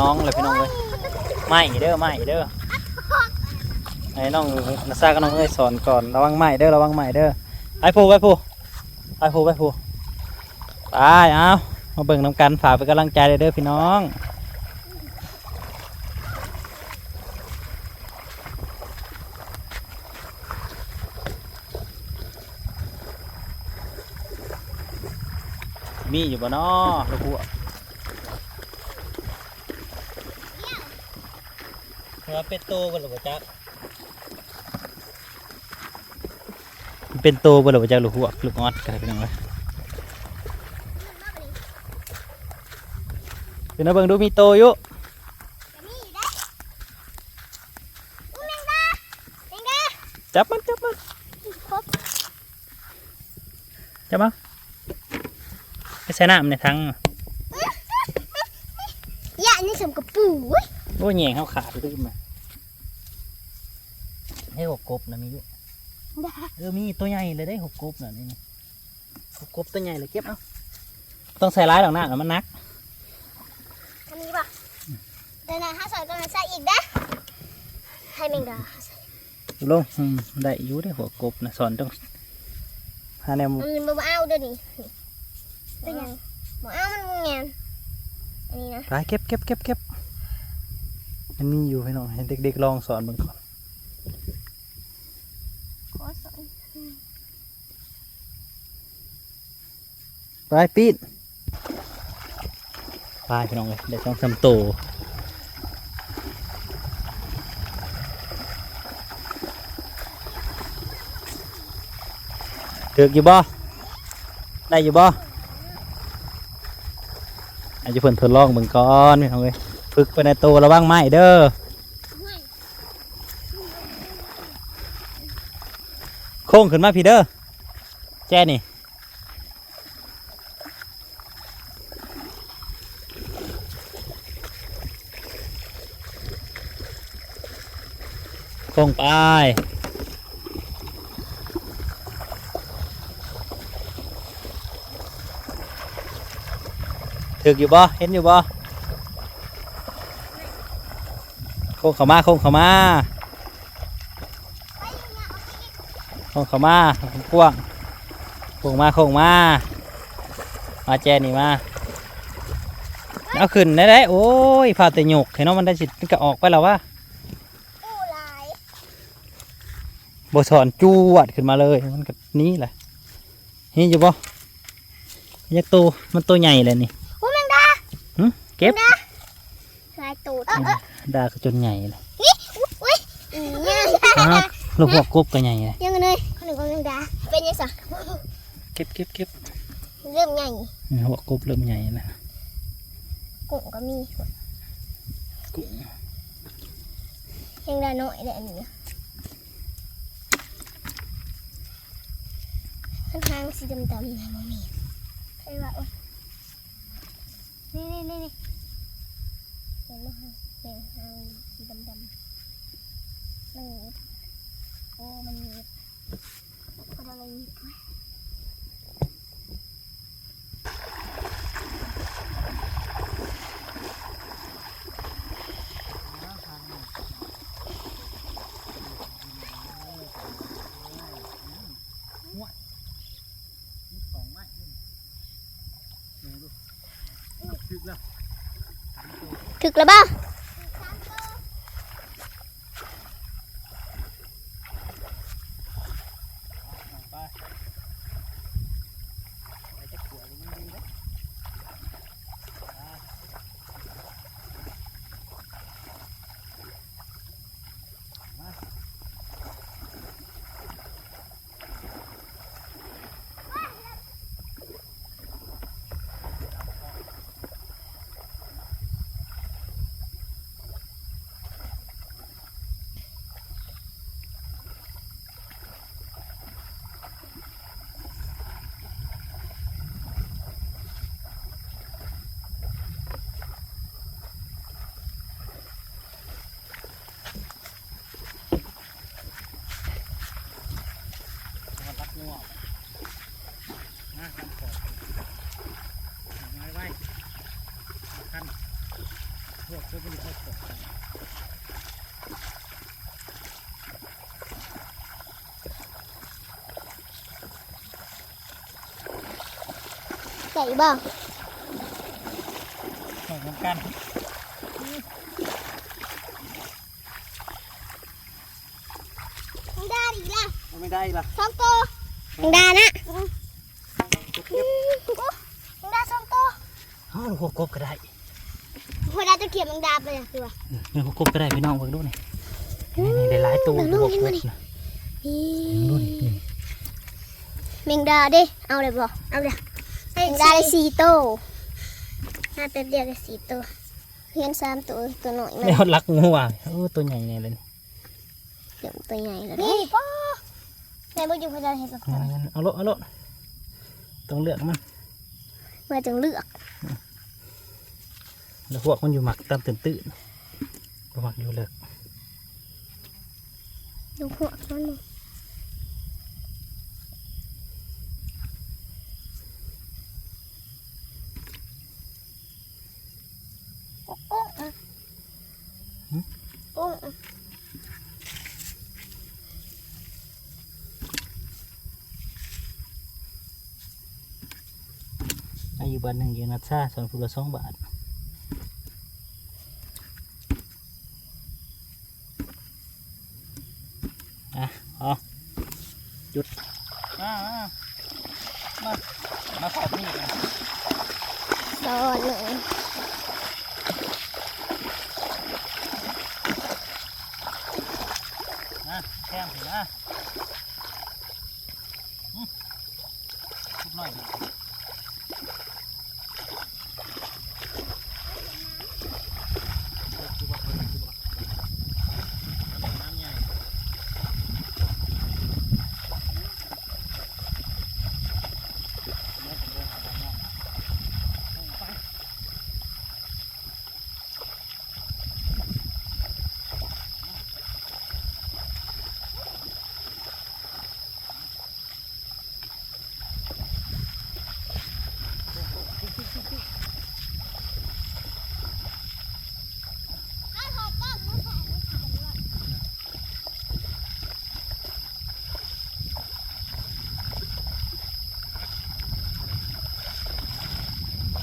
น้องเลยพี่น้องเลยไม่เด้อไม่เด้อไอ้น้องนาซากับน้องเอ้ยสอนก่อนระวังไม่เด้อระวังไม่เด้อไปผู้ไปผู้ไปผู้ไปผู้ไปเอามาเบิ่งน้ำกันฝากเป็นกำลังใจเด้อพี่น้องมีอยู่บ่น้อลูกหัว เอเป็นโตบ่หรือบ่จักเป็นโตบ่หรือบ่จักลูกหัวลูกออดกันพี่น้องเลยเดี๋ยวนะเบิ่งดูมีโตอยู่นี่ได้อุ้ยแมงดาแมงดาจับมันจับมันครบจับมันไปใส่น้ำในถังยะนี่สมกับปู่เว้ยโอ้ยแหงเขาขาดลืมมา ให้หกกบนะมีอยู่ดาเออมีตัวใหญ่เลยได้หกกบน่ะนี่นะหกกบตัวใหญ่เลยเก็บเอาต้องใส่ร้ายหรอกนะเดี๋ยวมันนักอันนี้ป่ะเดี๋ยวนะถ้าใส่ตัวนั้นใส่อีกนะให้แมงดาใส่ลงอืมได้อยู่ได้หัวกบนะสอนต้องหาแนวมันบ่เอาเดี๋ยวนี้ตัวยังบ่เอามันงานอันนี้นะไปเก็บเก็บเก็บเก็บมันมีอยู่ให้น้องให้เด็กๆลองสอนเบิ่งก่อน ขอสอน ไปปีนไปพี่น้องเลยได้องสามโตวถือกอยู่บ่ได้อยู่บ่อาจจะเพิ่นทดลองเบิ่งก่อนพี่น้องเลยฝึกไปในตัวระวังไม้เด้อโค้งขึ้นมาพี่เด้อแจ้นี่ งไป ถึกอยู่บ่ เห็นอยู่บ่ โค้งเข้ามา โค้งเข้ามาโค้งเข้ามากว้งโค้งมาโค้งมา มาแจนี่มาเอาขึ้นได้ได้โอ้ยพาแต่หยกเห็นเนาะมันได้สิมันก็ออกไปแล้ววะ อู้หลาย บสอนจวดขึ้นมาเลย มันก็นี้แหละนี่อยู่บ่ยักษ์ตัวมันตัวใหญ่เลยนี่อู้แมงดาหึเก็บลายตูดเออเออดาก็จนใหญ่เลยนี่อุ้ยอีเนี่ยอ้าวลูกหัวกบก็ใหญ่เลยยังไงเลยคนหนึ่งก็แมงดาเป็นยังไงเก็บเก็บเก็บเริ่มใหญ่หัวกบเริ่มใหญ่แล้วกุ้งก็มีกุ้งยังได้น้อยเลยอันนี้ ข้างทางสีดำๆนะมัมมี่ใครว่าโอ๊ยนี่นี่นี่นี่เห็นไหมคะเนี่ยทางสีดำๆมันโอ้มันมีนีบเอาอะไรหนีบไว้ ถึกแล้วบ้า ใส่บ่เหมือนกันมึงดาดีละไม่ได้ละสองตัวมึงดานะมึงดาสองตัวอ้าวหัวกบก็ได้หัวดาจะเขียนมึ งดาไปเลยตัวเนี่ยหัวกบก็ได้พี่น้องเบิ่งดูนี่นี่นี่ได้หลายตัวเบิ่งดูหัวเห็นกบ่บนี่นะนี่เบิ่งดูนี่นี่แมงดาดิเอาเลยบ่เอาเลยแมงดาได้สี่ตัวน่าเป็นเดียวได้สี่ตัวเพียนสามตัวตัวหน่อยมันนี่ฮอดรักงูว่ะโอ้ตัวใหญ่ๆเลยนี่เดี๋ยวตัวใหญ่แล้วนี่ป้าแม่บ่อยู่พยานเห็นสักคนเอาโลเอาโลต้องเลือกมันเมื่อจึงเลือกแล้วพวกมันอยู่หมักตามตื่นตื่นๆบ่หมักอยู่เลิกดูหัวมันนี่โอ้โอ้อะโอ้อะ อายุ บ้านหนึ่งอยู่นัดซ่าสองฟุละสองบาทอะเอาหยุดมามามามาขอบนี่กันตอนหนึ่งนะแข้งถึงนะอืมชุดหน่อยดิน้ำใหญ่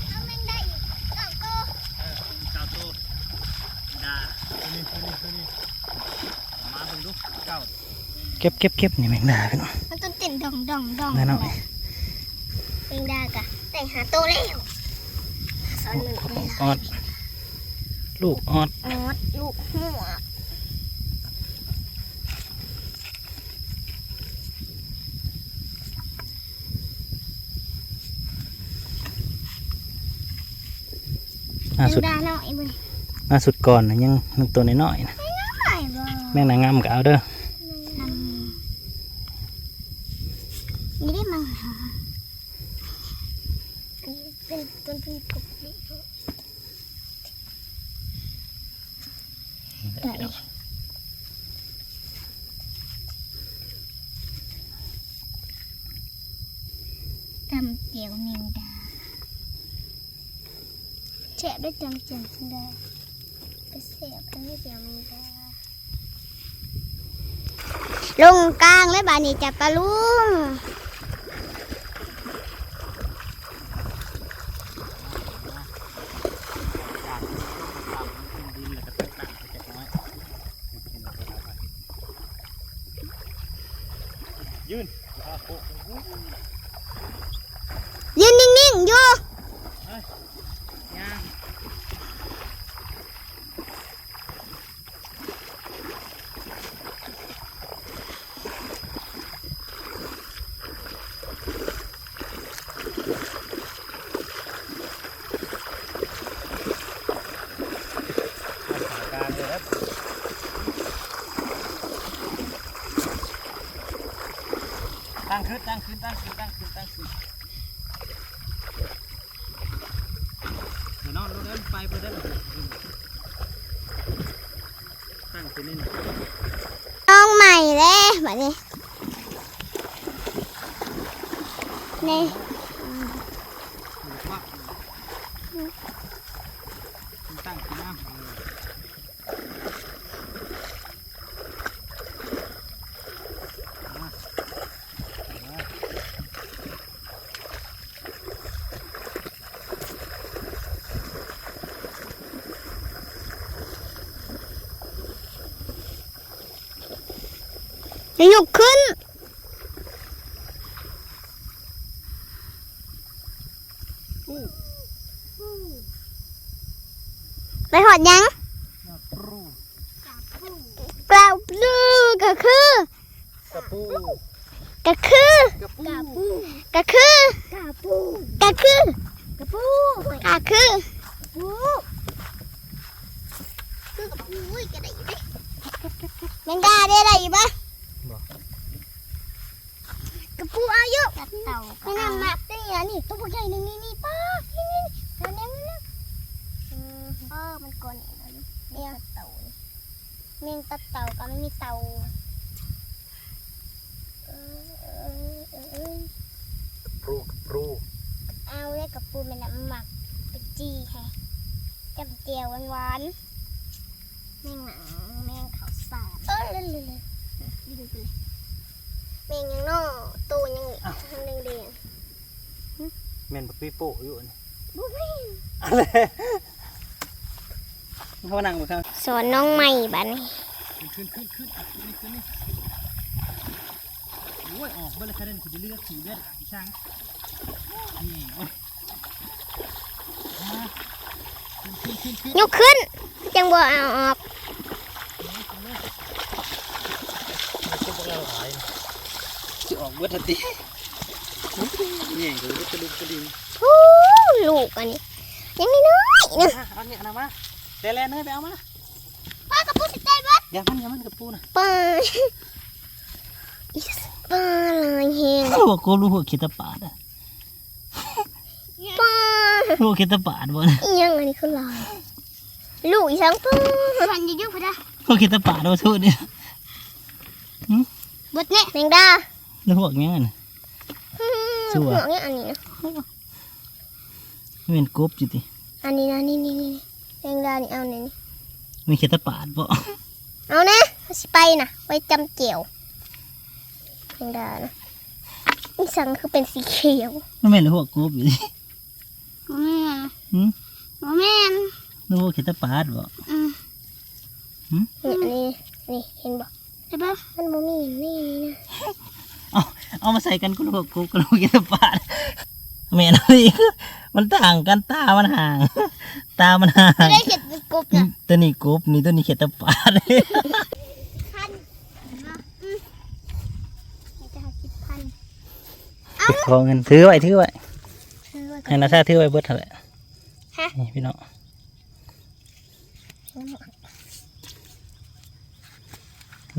เอาแมงได้อีกสองตัว เจ้าตัวดาตัวนี้ตัวนี้ตัวนี้มาเบิ่งดูเจ้า เก็บเก็บเก็บนี่แมงดาพี่น้องมันต้นเต้นดองดองดองแน่นอนแมงดากะแต่งหาตัวแล้วสอนหนึ่งเลยออด ลูกออดออดลูกหัวมาแมสุดงดาหน่อยบ่มาสุดก่อนนะยังนึงตัวน้อยๆนะไอ้บ่แมงนางงามก็เอาเด้อ นี่ได้มังหาอันนี้เป็นต้นพีกบนี่ได้ทำเตี๋ยวแมงดาแฉะด้วยจำเจียงแมงดาไปเสียบด้วยเตี๋ยวแมงดา ลงกลางและบานี้จับปลาลุง ยืน ยืนนิ่งๆอยู่ ย่าง ตั้งขึ้นตั้งขึ้นตั้งขึ้นตั้งขึ้นตั้งขึ้นเดี๋ยวนอนเดินไปไปเดินตั้งขึ้นนี่น้องใหม่เลยแบบนี้นี่ ว่าตั้งขึ้นน้ำ จะยกขึ้น ไปหอดยัง ปรู กล่าวปลือก็คือก ระปู ก็คือก ระปู ก็คือกาปูก็คือกระปูก็คือปูคือกระปูอุ้ยกระไดอยู่ดิแมงดาได้อะไรอยู่ปะกระปูเอาอยู่กับเต่าไม่น่ามักได้ยังนี่ตัวใหญ่หนึ่งนี่นี่ป้านี่นี่นี่เดี๋ยวนี้นะเออมันก่อนเนี่ยเต่าเมียงตะเต่า กับไม่มีเตาเออเออเออเออปรูกระปูเอาได้กับปูเป็นน้ำหมักไปจีให้จำเจียวหวานๆแมงหนังแมงขาวสาดเออเลยเลยเลยดึงไปเลยแมงยังนอตัวยังทางแดงแม่นบักปีโป้อยู่นี่ๆบุ้ยเขานั่งบนข้างสอนน้องใหม่บ้านนี้ ขึ้นขึ้นขึ้นขึ้นนี่ขึ้นนี่โอ้ยออกเบลเลยคะแนนคุณจะเลือกขี่เลือดอีช่างนี่โอ้ยขึ้นขึ้นขึ้นยกขึ้นจังบ่เอาออกจะออกเบิดทันทีนี่คือลูกระดุมกระดิ่งฮู้ลูกอันนี้ยังน้อยๆนะอะเอาเนี่ยนะมาเดลแลนเนยไปเอามา ป้ากระปุกสิใจบัด อย่ามันอย่ามันกับปูนะป้าอิสป้าลายแหงหัวโกลูหัวเขตปาดอะป้าหัวเขตปาดบ่นะอีหยังอันนี้คือลายลูกอีสังป้าพันยุ่งๆพอดะหัวเขตปาดบ่สู้เนี่ยบดเนี่ยแมงดาแล้วหัวเงี้ยน่ะสู้หัอะวเนี่ยอันนี้นะไม่เป็นกบจิติอันนี้นะนี่นี่นี่แมงดานี่เอาเนี่ยนี่ มีเขตปาดบ่ เอานะเอาสิไปนะไว้จำเจียวแมงดานะอีสังคือเป็นสีเขียวไม่แม่นหัวกบอยู่ดิแม่นหืมแม่นแล้วหัวเขตปาดบ่นี่อันนี้นี่เห็นบ่ใช่ปะมันบ่มีนี่นี่นะเอาเอามาใส่กันก็หัวกบกับหัวเขตปาด แม่นเอาอีกมันต่างกันตามันห่าง ตามันห่างไม่ได้เห็ดเป็นกบนะตัวนี้กบนี่ตัวนี้เขตปาดพันนะอืมนี่จะหาสิบพันขอเงินถือไว้ถือไว้ซื้อไว้ก่อให้นนาชาถือไว้เบิดเท่าไหร่ฮะนี่พี่น้อง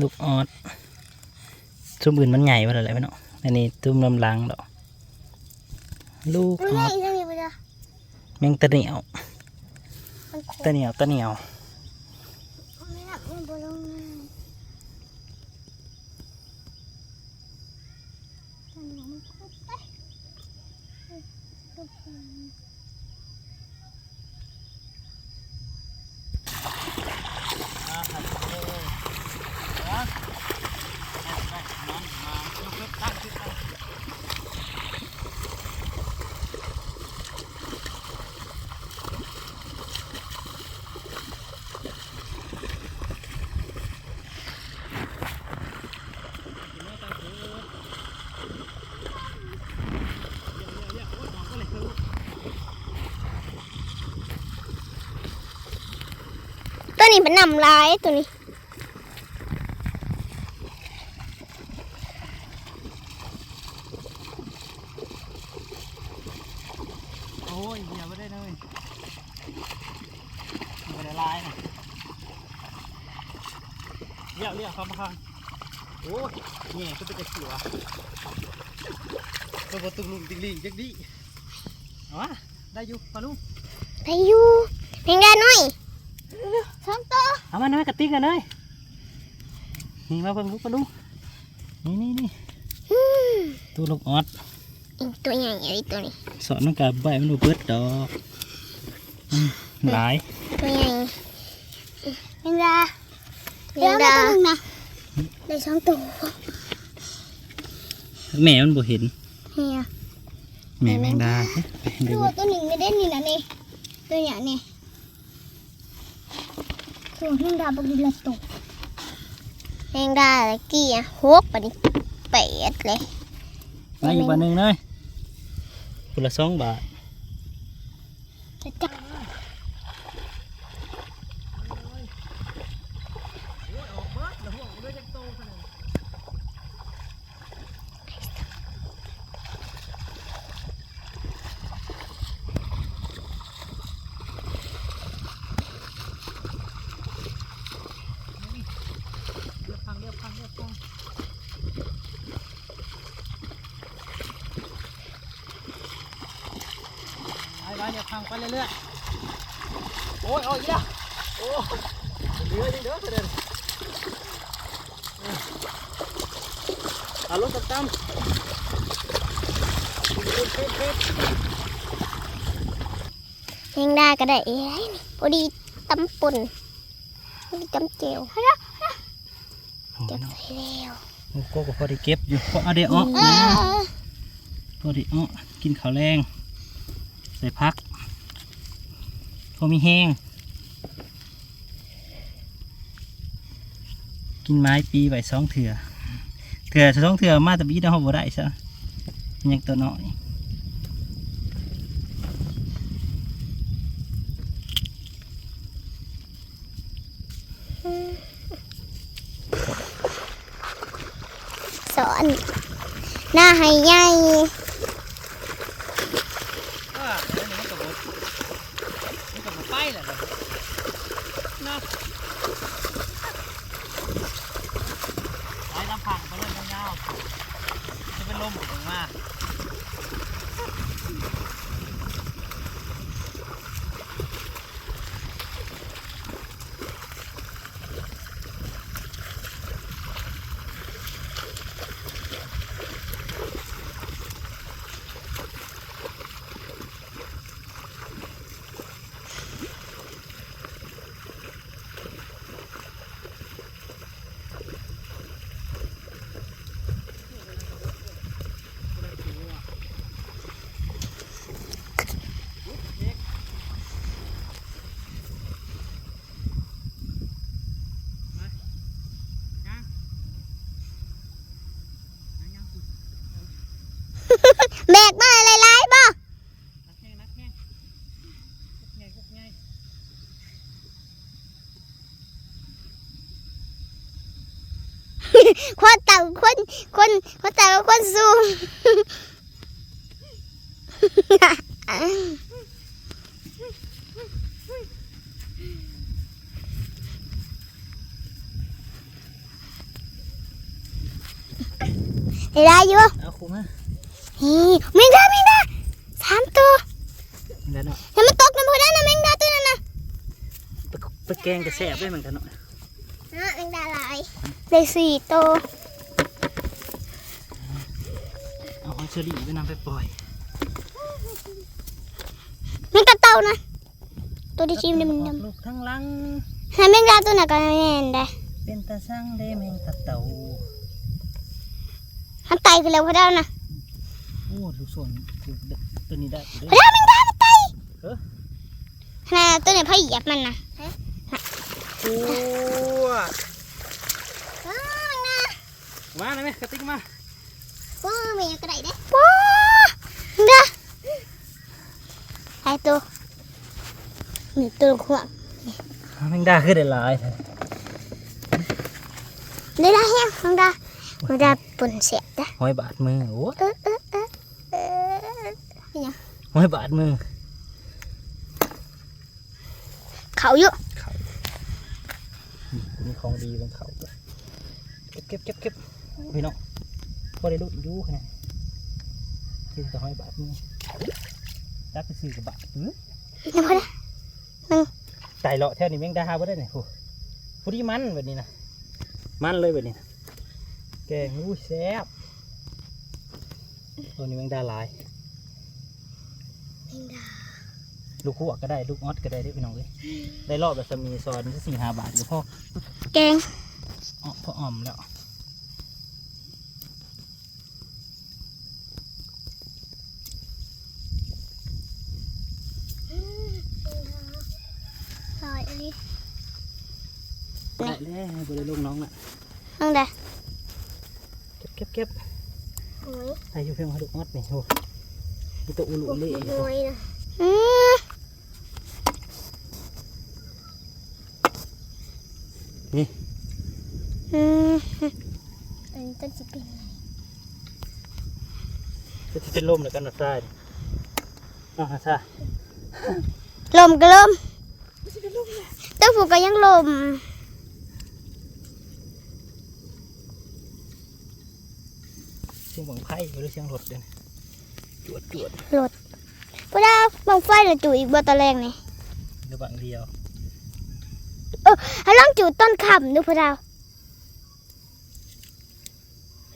ลูกออดซุ้มอื่นมันใหญ่ว่าอะไรพี่น้องอันนี้ตุ้มลำลังดอก ลูกไม่อได้อดอีกแล้วนี่ปะจ๊ะแมงตะเหนียวมันโคตะเหนียวตะเหนียว ไม่ได้มันบ่ลงมามันบ่มันโคตรไปตัว นี้เป็นนำลายตัวนี้โอ้ยอย่าไม่ได้เลยไม่ได้ลายนะเรียกเรียกความพังโอ้ยนี่ก็เป็นกระสิวอะตัวตุกลุงติงลิงจักดิเอาวะได้อยู่ปลาลุงไปอยู่แมงดาหน่อยสองตัว เอามาหน่อยกระติกกันเลยนี่มาเบิ่งลูกปลาลุงนี่นี่นี่อืมตัวลูกออดอีกตัวใหญ่ใหญ่ตัวนี้สอนมันกับใบมันดูเบิดดอกอืมหลายตัวใหญ่แมงดาแมงดานะได้สองตัวแม่มันบ่เห็นเฮียแม่แมงดาเอ๊ะไปดูตัวตัวหนึ่งไม่ได้นี่นะนี่ตัวใหญ่นี่ ตัวแมงดาบกินละตัวแมงดาตะกี้อะหกปะนี่แปดเลยมาอีกวันหนึ่งเลยคนละสองบาท จะจับ ไปไปเดี๋ยวพังไปเรื่อยๆโอ้ยเอาอีกแล้วโอ้เหลือยังเด้อเดินเอาลงตั้มๆเพ็ดเพ็ดแมงดาก็ได้เอ้ยนี่พอดีตำปุ่นพอดีตำเจียวเฮ้ยโอ้เก็ยบเนาะใส่แล้วโอ้โก้ก็พอได้เก็บอยู่พอเอาเดี๋ยวออกเอนะอพอได้ออกกินข้าวแรงใส่พักพอมีแห้ง กินไม้ปีไว้สองเถื่อเถื่อสองเถื่อมาแต่บีนะเขาบ่ได้ซะยังตัวน้อยสอนหน้าให้ใหญ่ อ่าอันนี้มันก็บ่มันก็บ่ไปแหละนะไปลำพังไปเลยยาวๆจะเป็นลมออกมา แบกมาอะไรไรบ่ นักแห้งนักแห้งพวกใหญ่พวกใหญ่ คนต่ำคนคนคนต่ำคนสูงได้ได้อยู่เอาคุ้มนะนี่แมงดาแมงดาสามตัวเดี๋ยวเนาะให้มันตกน้ำพอได้นะแมงดาตัวนั้นนะไปไปแกงกระแสบด้วยเหมือนกันเนาะนะแมงดาลาย ได้สี่ตัวเอาหอยเชอรี่ไปนำไปปล่อยแมงกาเต่านะ ตัวที่ชิมนี่มันดลูกทั้งหลังำให้แมงดาตัวนั้นก็แม่นได้เป็นตาสร้างได้แมงตะเต่ามันไตไปแล้วพอได้นะโอ้ทุกส่วนถูกตัวนี้ได้ด้วพอยได้แมงดามันไตเออขนาดตัวนี้พ่อเหยียบมันนะโอ้ว้าวนะ มาเลยไหมกระติกมาว้าวมีกระไดเด้ว้าวเด้อไอตัวมีตัวขวางแมงดาคือได้หลายได้ละแฮงแมงดาแมงดาปุ่นเสียจ้ะหอยบาดมือโอ้เออเออเออเออนี่นะหอยบาดมือเขาอยู่เขามีของดีบนเขาเก็บเก็บเก็บเก็บ พี่น้องพอได้ลูกยูขนาดกินแต่หอยบาดมือจับไปซื้อกับบาดอื้อนี่พอได้ไต่เลาะแถวนี้แมงดาบ่ได้ไหนผู้ผู้ที่มันแบบนี้นะมันเลยแบบนี้นะแกงอู้แซ่บตัวนี้แมงดาหลายแมงดาลูกคู่ก็ได้ลูกออดก็ได้เด้อพี่น้องเอ้ยได้รอบแบบสมีซอนสี่ห้าบาทก็พอแกงอ้อพออ่อมแล้ว อยอันนี้ได้แล้วบริลูกน้องน่ะเอนั่งได้เก็บเก็บเก็บโอ้ยอายุเพียงมาดูมัดนี่โอ้มีตัวอุลุเล่โอ้ยนะอืมนี่อืมอันนี้ต้นสิเป็นอะไรจะสิเป็นลมแล้วกันนะทรายน้องนะทรายลมก็ลม เต้าผูกก็ยังลมเสียงบังไพ่หรือเสียงรถเด่นจวดจวดหลดพระดาวบังไฟหรือจู่อีกบ่ตะแรงนี่หรือบางเดียวให้ลองจู่ต้นคำดูพระดาว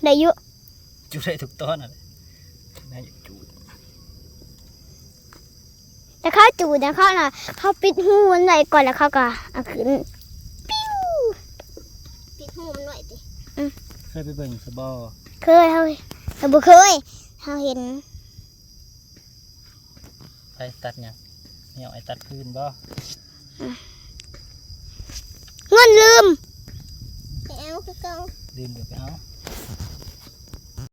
ได้อยุจุดได้ถูกต้อนอะไรน่าจะจุด แต่เขาจู่นะเขาน่ะเขาปิดหูมันไว้ก่อนแล้วเขาก็เอาขึ้นปิ้วปิดหูมันไว้ดิเคยไปเบิ่งสบอเคยเขาแต่บ่เคยเขาเห็นไปตัดเนี่ยไม่เอาไอ้ตัดพื้นบ่เงินลืมแอลคือเก่าลืมเดี๋ยวไปเอา